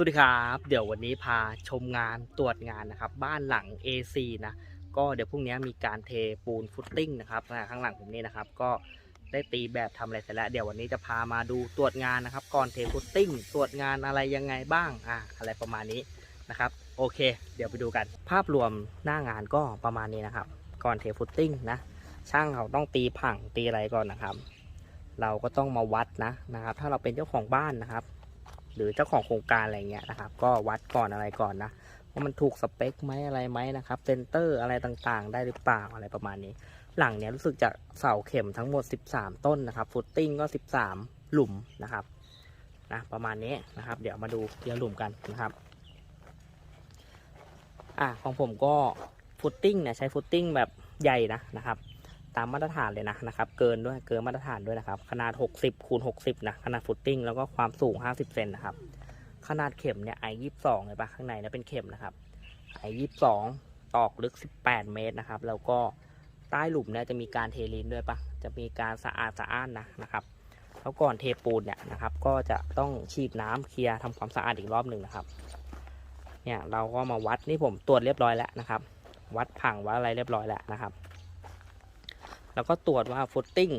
สวัสดีครับ เดี๋ยววันนี้พาชมงานตรวจงานนะครับ บ้านหลัง AC นะ ก็เดี๋ยวพรุ่งนี้มีการเทปูนฟุตติ้งนะครับข้างหลังผมนี่นะครับ ก็ได้ตีแบบทำอะไรเสร็จแล้ว เดี๋ยววันนี้จะพามาดูตรวจงานนะครับ ก่อนเทฟุตติ้งตรวจงานอะไรยังไงบ้างอ่าอะไรประมาณนี้นะครับ โอเค เดี๋ยวไปดูกัน ภาพรวมหน้างานก็ประมาณนี้นะครับ ก่อนเทฟุตติ้งนะ ช่างเขาต้องตีผังตีอะไรก่อนนะครับ เราก็ต้องมาวัดนะนะครับ ถ้าเราเป็นเจ้าของบ้านนะครับ หรือเจ้าของโครงการอะไรเงี้ยนะครับ ก็วัดก่อนอะไรก่อนนะว่ามันถูกสเปคไหมอะไรไหมนะครับเซนเตอร์อะไรต่างๆ ได้หรือเปล่าอะไรประมาณนี้ หลังเนี้ยรู้สึกจะเสาเข็มทั้งหมด 13 ต้นนะครับฟุตติ้งก็ 13 หลุมนะครับนะประมาณนี้นะครับ เดี๋ยวมาดูทีละหลุมกันนะครับอะของผมก็ฟุตติ้งเนี่ยใช้ฟุตติ้งแบบใหญ่นะนะครับ ตามมาตรฐานเลยนะนะครับ เกินด้วยเกินมาตรฐานด้วยนะครับ ขนาด 60คูณ60 นะ ขนาดฟุตติ้งแล้วก็ความสูง 50 เซนนะครับ ขนาดเข็มเนี่ยไอยี่สองเลยปะข้างในเนี่ยเป็นเข็มนะครับไอยี่สองตอกลึก 18 เมตรนะครับ แล้วก็ใต้หลุมเนี่ยจะมีการเทลินด้วยปะจะมีการสะอาดสะอ้านนะนะครับแล้วก่อนเทปูนเนี่ยนะครับ ก็จะต้องฉีดน้ำเคลียร์ทำความสะอาดอีกรอบหนึ่งนะครับ เนี่ยเราก็มาวัดนี่ผมตรวจเรียบร้อยแล้วนะครับ วัดผังวัดอะไรเรียบร้อยแล้วนะครับ แล้วก็ตรวจว่าฟุตติ้ง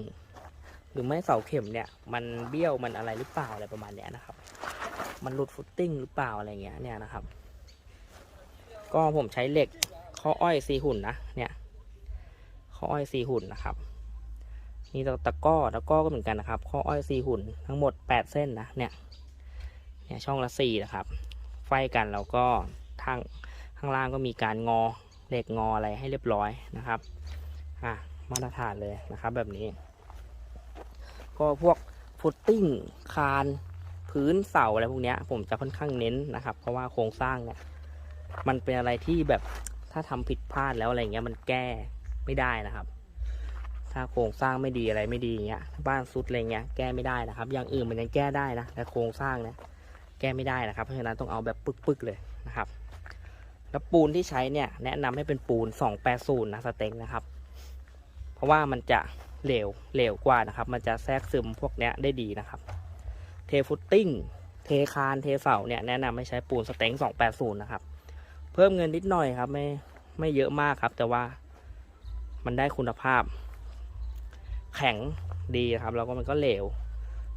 หรือไม่เสาเข็มเนี่ย มันเบี้ยวมันอะไรหรือเปล่าอะไรประมาณเนี้ยนะครับ มันหลุดฟุตติ้งหรือเปล่าอะไรเงี้ยเนี่ยนะครับ ก็ผมใช้เหล็กข้ออ้อยซีหุ่นนะเนี่ยข้ออ้อยซีหุ่นนะครับมีตะก้อตะก้อก็เหมือนกันนะครับ ข้ออ้อยซีหุ่นทั้งหมด 8 เส้นนะเนี่ยเนี่ยช่องละสี่นะครับ ไฟกันแล้วก็ทางข้างล่างก็มีการงอเหล็กงออะไรให้เรียบร้อยนะครับอะ มาตรฐานเลยนะครับแบบนี้ ก็พวกฟุตติ้งคานพื้นเสาอะไรพวกเนี้ยผมจะค่อนข้างเน้นนะครับ เพราะว่าโครงสร้างเนี่ยมันเป็นอะไรที่แบบถ้าทำผิดพลาดแล้วอะไรเงี้ยมันแก้ไม่ได้นะครับ ถ้าโครงสร้างไม่ดีอะไรไม่ดีเงี้ยบ้านซุดอะไรเงี้ยแก้ไม่ได้นะครับ อย่างอื่นมันยังแก้ได้นะแต่โครงสร้างเนี่ยแก้ไม่ได้นะครับ เพราะฉะนั้นต้องเอาแบบปึกๆเลยนะครับ แล้วปูนที่ใช้เนี่ยแนะนำให้เป็นปูน 280นะสเต็งนะครับ เพราะว่ามันจะเหลวเหลวกว่านะครับ มันจะแทรกซึมพวกเนี้ยได้ดีนะครับ เทฟุตติ้ง เทคาน เทเสาเนี่ยแนะนำให้ใช้ปูนสเต็ง280 นะครับ เพิ่มเงินนิดหน่อยครับ ไม่ไม่เยอะมากครับ แต่ว่ามันได้คุณภาพ แข็งดีนะครับ แล้วก็มันก็เหลว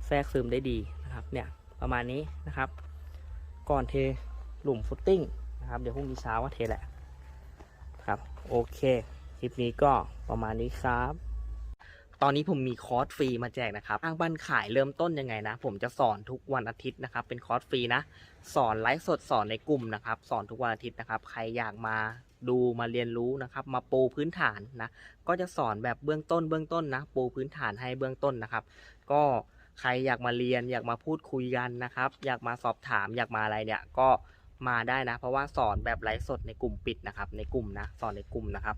แทรกซึมได้ดีนะครับ เนี่ยประมาณนี้นะครับ ก่อนเทหลุมฟุตติ้งนะครับ เดี๋ยวพรุ่งนี้เช้าว่าเทแหละครับ โอเค ลิปนี้ก็ประมาณนี้ครับ ตอนนี้ผมมีคอร์สฟรีมาแจกนะครับอ้างบ้านขายเริ่มต้นยังไงนะ ผมจะสอนทุกวันอาทิตย์นะครับ เป็นคอร์สฟรีนะ สอนไลฟ์สดสอนในกลุ่มนะครับ สอนทุกวันอาทิตย์นะครับ ใครอยากมาดูมาเรียนรู้นะครับ มาปูพื้นฐานนะ ก็จะสอนแบบเบื้องต้นเบื้องต้นนะ ปูพื้นฐานให้เบื้องต้นนะครับ ก็ใครอยากมาเรียนอยากมาพูดคุยกันนะครับ อยากมาสอบถามอยากมาอะไรเนี่ยก็มาได้นะ เพราะว่าสอนแบบไลฟ์สดในกลุ่มปิดนะครับ ในกลุ่มนะ สอนในกลุ่มนะครับ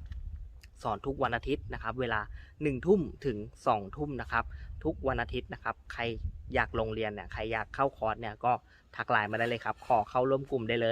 สอนทุกวันอาทิตย์นะครับ เวลา1นึ่ทุ่มถึง2องทุ่มนะครับ ทุกวันอาทิตย์นะครับ ใครอยากลงเรียนเนี่ยใครอยากเข้าคอร์สเนี่ยก็ทักไลน์มาได้เลยครับ ขอเข้าร่วมกลุ่มได้เลย